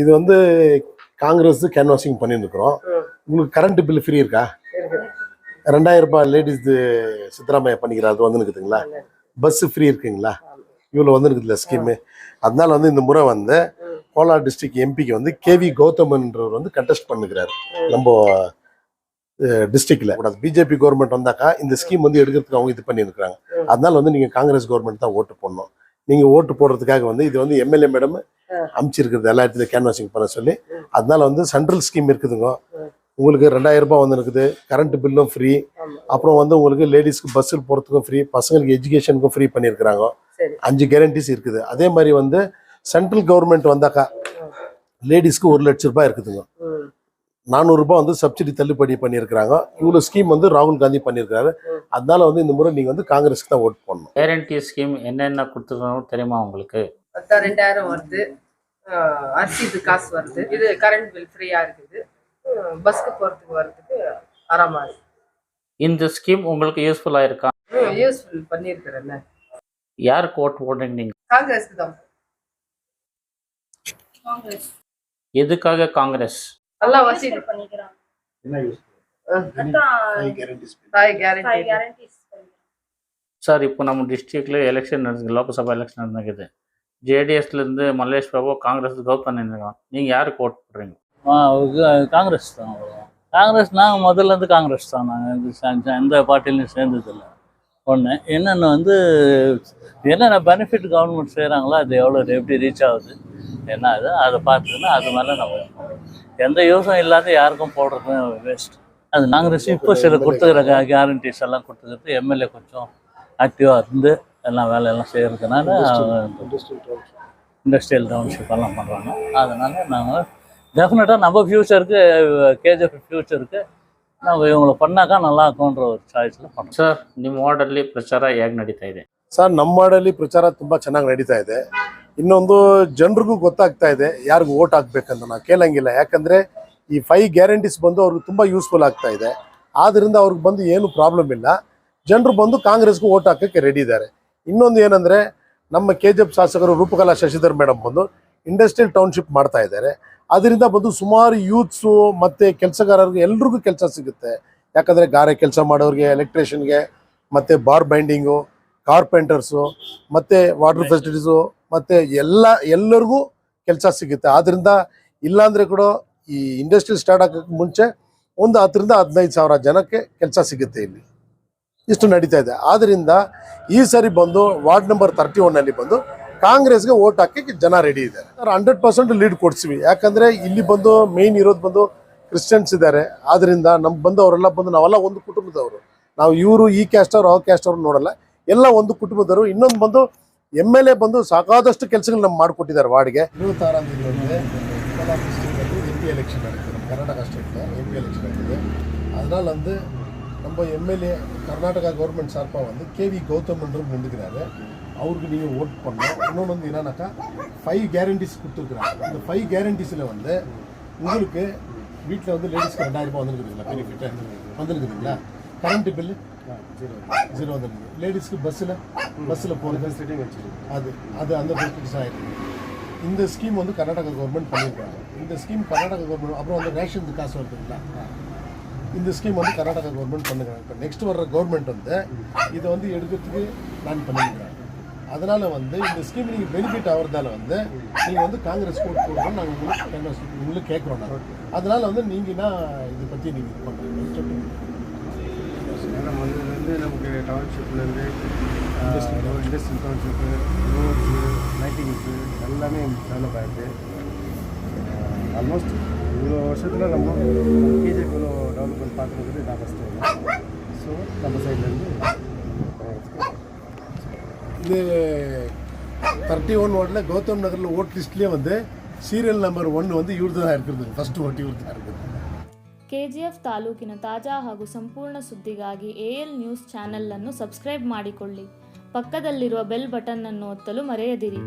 இது வந்து காங்கிரஸ் கேன்வாசிங் பண்ணியிருக்கிறோம் உங்களுக்கு கரண்ட் பில் ஃப்ரீ இருக்கா? ரெண்டாயிரம் ரூபாய் லேடிஸ் சித்தராமையா பண்ணிக்கிறார் அது வந்து இருக்குதுங்களா பஸ் ஃப்ரீ இருக்குங்களா? இவ்வளோ வந்து இருக்குதுல்ல ஸ்கீமு அதனால வந்து இந்த முறை வந்து கோலார் டிஸ்ட்ரிக்ட் எம்பிக்கு வந்து கேவி கௌதமன்றவர் வந்து கண்டெஸ்ட் பண்ணுகிறார். நம்ம டிஸ்ட்ரிக்ட்ல கூடாது பிஜேபி கவர்மெண்ட் வந்தாக்கா இந்த ஸ்கீம் வந்து எடுக்கிறதுக்கு அவங்க இது பண்ணியிருக்கிறாங்க. அதனால வந்து நீங்க காங்கிரஸ் கவர்மெண்ட் தான் ஓட்டு போடணும். நீங்க ஓட்டு போடுறதுக்காக வந்து இது வந்து எம்எல்ஏ மேடம் அமைச்சிருக்கிறது எல்லா இடத்துலயும் கேன்வாசிங் பண்ண சொல்லி அதனால வந்து சென்ட்ரல் ஸ்கீம் இருக்குதுங்க. உங்களுக்கு ரெண்டாயிரம் ரூபாய் வந்து இருக்குது கரண்ட் பில்லும் ஃப்ரீ அப்புறம் வந்து உங்களுக்கு லேடிஸ்க்கு பஸ்ஸில் போகிறதுக்கும் ஃப்ரீ பசங்களுக்கு எஜுகேஷனுக்கும் ஃப்ரீ பண்ணியிருக்கிறாங்க. சரி. அஞ்சு கேரண்டிஸ் இருக்குது. அதே மாதிரி வந்து சென்ட்ரல் கவர்மெண்ட் வந்தாக்கா லேடிஸ்க்கு ஒரு லட்ச ரூபாய் இருக்குதுங்க. நானூறுரூபா வந்து சப்சிடி தள்ளுபடி பண்ணியிருக்கிறாங்க. இவ்வளோ ஸ்கீம் வந்து ராகுல் காந்தி பண்ணியிருக்காரு. அதனால வந்து இந்த முறை நீங்கள் வந்து காங்கிரஸ்க்கு தான் ஓட் பண்ணணும் கேரண்டி ஸ்கீம் என்னென்ன கொடுத்துருக்கணும் தெரியுமா உங்களுக்கு? ரெண்டாயிரம் வருது. ஆஹ் அரிசிக்கு காசு வருது. இது கரண்ட் பில் ஃப்ரீயா இருக்குது. பஸ்க்கு போறதுக்கு வர்றதுக்கு ஆறாமா இருக்கு இந்த ஸ்கீம் உங்களுக்கு யூஸ்ஃபுல்லாக இருக்கா? யூஸ்ஃபுல் பண்ணியிருக்கிறேன்ல யாருக்கு ஓட்டு போடுறீங்க நீங்க? காங்கிரஸ்க்கு தான். எதுக்காக காங்கிரஸ்? நல்லா வசதி பண்ணிக்கிறாங்க. சார் இப்போ நம்ம டிஸ்ட்ரிக்ட்ல எலெக்ஷன் நடந்து லோக்சபா எலெக்ஷன் நடந்துக்குது ஜேடிஎஸ்லேருந்து மல்லேஷ் பிரபு காங்கிரஸ் கௌதம் நின்றுக்கலாம் நீங்கள் யாருக்கு ஓட் போடுறீங்க? ஆ, காங்கிரஸ் தான் காங்கிரஸ் நாங்கள் முதல்ல இருந்து காங்கிரஸ் தான். நாங்கள் எந்த பார்ட்டிலையும் சேர்ந்ததில்லை. ஒன்று என்னென்ன வந்து என்னென்ன பெனிஃபிட் கவர்மெண்ட் செய்கிறாங்களோ அது எவ்வளோ எப்படி ரீச் ஆகுது என்ன அது அதை பார்த்துன்னா அது மேலே நம்ம எந்த யூஸும் இல்லாத யாருக்கும் போடுறது வேஸ்ட் அது நாங்கள் இப்போ சில கொடுத்துக்கிற கேரண்டிஸ் எல்லாம் கொடுத்துக்கிறது எம்எல்ஏ கொஞ்சம் ஆக்டிவாக இருந்து எல்லாம் வேலையெல்லாம் செய்கிறதுனால இண்டஸ்ட்ரியல் டவுன்ஷிப் எல்லாம் பண்ணுறாங்க அதனால நாங்கள் டெஃபினட்டாக நம்ம ஃப்யூச்சருக்கு கேஜிஎஃப் ஃப்யூச்சருக்கு ನಾವು ಇವುಗಳು ಪಣ್ಣಾಕ நல்லா இருக்கும்ன்ற ஒரு சாய்ஸில் பண்ணுறோம் ಸರ್ ನಿಮ್ಮ ವಾರ್ಡಲ್ಲಿ ಪ್ರಚಾರ ಹೇಗೆ ನಡೀತಾ ಇದೆ ಸರ್ ನಮ್ಮ ಮಾಡಲ್ಲಿ ಪ್ರಚಾರ ತುಂಬಾ ಚೆನ್ನಾಗಿ ನಡೀತಾ ಇದೆ ಇನ್ನೊಂದು ಜನರಿಗೂ ಗೊತ್ತಾಗ್ತಾ ಇದೆ ಯಾರಿಗೂ ಓಟ್ ಹಾಕ್ಬೇಕಂತ ನಾವು ಕೇಳಂಗಿಲ್ಲ ಯಾಕಂದ್ರೆ ಈ ಫೈವ್ ಗ್ಯಾರಂಟೀಸ್ ಬಂದು ಅವ್ರಿಗೆ ತುಂಬಾ ಯೂಸ್ಫುಲ್ ಆಗ್ತಾ ಇದೆ ಆದ್ರಿಂದ ಅವ್ರಿಗೆ ಬಂದು ಏನು ಪ್ರಾಬ್ಲಮ್ ಇಲ್ಲ ಜನರು ಬಂದು ಕಾಂಗ್ರೆಸ್ಗೂ ಓಟ್ ಹಾಕಕ್ಕೆ ರೆಡಿ ಇದ್ದಾರೆ ಇನ್ನೊಂದು ಏನಂದ್ರೆ, ನಮ್ಮ ಕೆ ಜಿ ಎಫ್ ಶಾಸಕರು ರೂಪಕಲಾ ಶಶಿಧರ್ ಮೇಡಮ್ ಬಂದು ಇಂಡಸ್ಟ್ರಿಯಲ್ ಟೌನ್ಶಿಪ್ ಮಾಡ್ತಾ ಇದ್ದಾರೆ. ಅದರಿಂದ ಬಂದು ಸುಮಾರು ಯೂತ್ಸು ಮತ್ತೆ ಕೆಲಸಗಾರರಿಗೆ ಎಲ್ರಿಗೂ ಕೆಲಸ ಸಿಗುತ್ತೆ. ಯಾಕಂದ್ರೆ ಗಾರೆ ಕೆಲಸ ಮಾಡೋರಿಗೆ, ಎಲೆಕ್ಟ್ರಿಷಿಯನ್ಗೆ, ಮತ್ತೆ ಬಾರ್ ಬೈಂಡಿಂಗು, ಕಾರ್ಪೆಂಟರ್ಸು, ಮತ್ತೆ ವಾಟರ್ ಫೆಸಿಲಿಟೀಸು, ಮತ್ತೆ ಎಲ್ಲ, ಎಲ್ಲರಿಗೂ ಕೆಲಸ ಸಿಗುತ್ತೆ. ಆದ್ದರಿಂದ ಇಲ್ಲಾಂದರೆ ಕೂಡ ಈ ಇಂಡಸ್ಟ್ರಿ ಸ್ಟಾರ್ಟ್ ಆಗಕ್ಕೆ ಮುಂಚೆ ಒಂದು ಹತ್ತರಿಂದ ಹದಿನೈದು ಸಾವಿರ ಜನಕ್ಕೆ ಕೆಲಸ ಸಿಗುತ್ತೆ ಇಲ್ಲಿ. ಇಷ್ಟು ನಡೀತಾ ಇದೆ ಆದ್ರಿಂದ ಈ ಸರಿ ಬಂದು ವಾರ್ಡ್ ನಂಬರ್ ತರ್ಟಿ ಒನ್ನಲ್ಲಿ ಬಂದು ಕಾಂಗ್ರೆಸ್ಗೆ ಓಟ್ ಹಾಕಿ ಜನ ರೆಡಿ ಇದ್ದಾರೆ ಹಂಡ್ರೆಡ್ ಪರ್ಸೆಂಟ್ ಲೀಡ್ ಕೊಡ್ತೀವಿ ಯಾಕಂದ್ರೆ ಇಲ್ಲಿ ಬಂದು ಮೇನ್ ಇರೋದು ಬಂದು ಕ್ರಿಶ್ಚಿಯನ್ಸ್ ಇದ್ದಾರೆ ಆದ್ರಿಂದ ನಮ್ಗೆ ಬಂದು ಅವರೆಲ್ಲ ಬಂದು ನಾವೆಲ್ಲ ಒಂದು ಕುಟುಂಬದವರು ನಾವು ಇವರು ಈ ಕ್ಯಾಸ್ಟ್ ಅವ್ರು ಆ ಕ್ಯಾಸ್ಟ್ ಅವ್ರು ನೋಡಲ್ಲ ಎಲ್ಲ ಒಂದು ಕುಟುಂಬದವರು ಇನ್ನೊಂದು ಬಂದು ಎಮ್ ಎಲ್ ಎ ಬಂದು ಸಾಕಾದಷ್ಟು ಕೆಲಸಗಳು ನಮ್ಗೆ ಮಾಡಿಕೊಟ್ಟಿದ್ದಾರೆ ವಾರ್ಡ್ಗೆ இருபத்தாறாம் தேதி வந்து கோலார் டிஸ்ட்ரிக்ட் வந்து எம்பி எலெக்ஷன் நடக்குது நம்ம கர்நாடகா ஸ்டேட்டில் எம்பி எலெக்ஷன் நடக்குது அதனால் வந்து நம்ம எம்எல்ஏ கர்நாடகா கவர்மெண்ட் சார்பாக வந்து கேவி கௌதம் என்றும் நின்றுக்கிறாரு அவருக்கு நீங்கள் ஓட் பண்ணணும். இன்னொன்று வந்து என்னன்னாக்கா ஃபைவ் கேரண்டிஸ் கொடுத்துருக்குறாங்க. அந்த ஃபைவ் கேரண்டிஸில் வந்து உங்களுக்கு வீட்டில் வந்து லேடிஸ்க்கு ரெண்டாயிரம் ரூபாய் வந்துருக்குதுங்களா? பெனிஃபிட்டு வந்துருக்குதுங்களா? கரண்ட் பில்லு ஜீரோ வந்துருக்கு லேடிஸ்க்கு பஸ்ஸில் பஸ்ஸில் போகிறது அது அது அந்த பெனிஃபிட்ஸ் ஆயிருக்கு இந்த ஸ்கீம் வந்து கர்நாடகா கவர்மெண்ட் பண்ணியிருக்காங்க. இந்த ஸ்கீம் கர்நாடகா கவர்மெண்ட் அப்புறம் வந்து ரேஷன் காசு வருதுங்களா? இந்த ஸ்கீம் வந்து கர்நாடகா கவர்மெண்ட் பண்ணுறாங்க இப்போ நெக்ஸ்ட் வர்ற கவர்மெண்ட் வந்து இதை வந்து எடுக்கிறதுக்கு பிளான் பண்ணியிருக்காங்க அதனால வந்து இந்த ஸ்கீம் நீங்கள் பெனிஃபிட் ஆகிறதால வந்து நீங்கள் வந்து காங்கிரஸ் ஓட் போடணும் நாங்கள் உங்களுக்கு உங்களுக்கு கேட்குறோம் நாங்கள் அதனால வந்து நீங்கன்னா இதை பற்றி நீங்கள் இது பண்ணுறீங்க ஏன்னா முதல்லேருந்து நமக்கு டவுன்ஷிப்லேருந்து இண்டஸ்ட்ரியல் டவுன்ஷிப்பு ரோட்ஸு லைட்டிங்ஸு எல்லாமே டெவலப் ஆகிருக்கு ஆல்மோஸ்ட் ಇವರು ವರ್ಷದಿಂದ ನಮ್ಮ ಕೆ ಜೆ ಪಿಲು ಡೆವಲಪ್ಮೆಂಟ್ ಪಾತ್ರದಲ್ಲಿ ಸಾಕಷ್ಟು ಇದೆ ಸೊ ನಮ್ಮ ಸೈಡ್ನಲ್ಲಿ ಇದು தேர்ட்டி ಒನ್ வார்டில் ಗೌತಮ್ நகரில் ஓட் ಲಿಸ್ಟ್ಲೇ ಒಂದೇ ಸೀರಿಯಲ್ ನಂಬರ್ ಒನ್ ಒಂದು இவர் ಇರ್ತದೆ ಫಸ್ಟ್ ஃபர்ஸ்ட் ஓட்டு இவர் தான் இருக்கிறது ಕೆಜಿಎಫ್ ತಾಲೂಕಿನ ತಾಜಾ ಹಾಗೂ ಸಂಪೂರ್ಣ ಸುದ್ದಿಗಾಗಿ ಎಎಲ್ ನ್ಯೂಸ್ ಚಾನೆಲ್ ಅನ್ನು ಸಬ್ಸ್ಕ್ರೈಬ್ ಮಾಡಿಕೊಳ್ಳಿ. ಪಕ್ಕದಲ್ಲಿರುವ ಬೆಲ್ ಬಟನ್ ಅನ್ನು ಒತ್ತಲು ಮರೆಯದಿರಿ.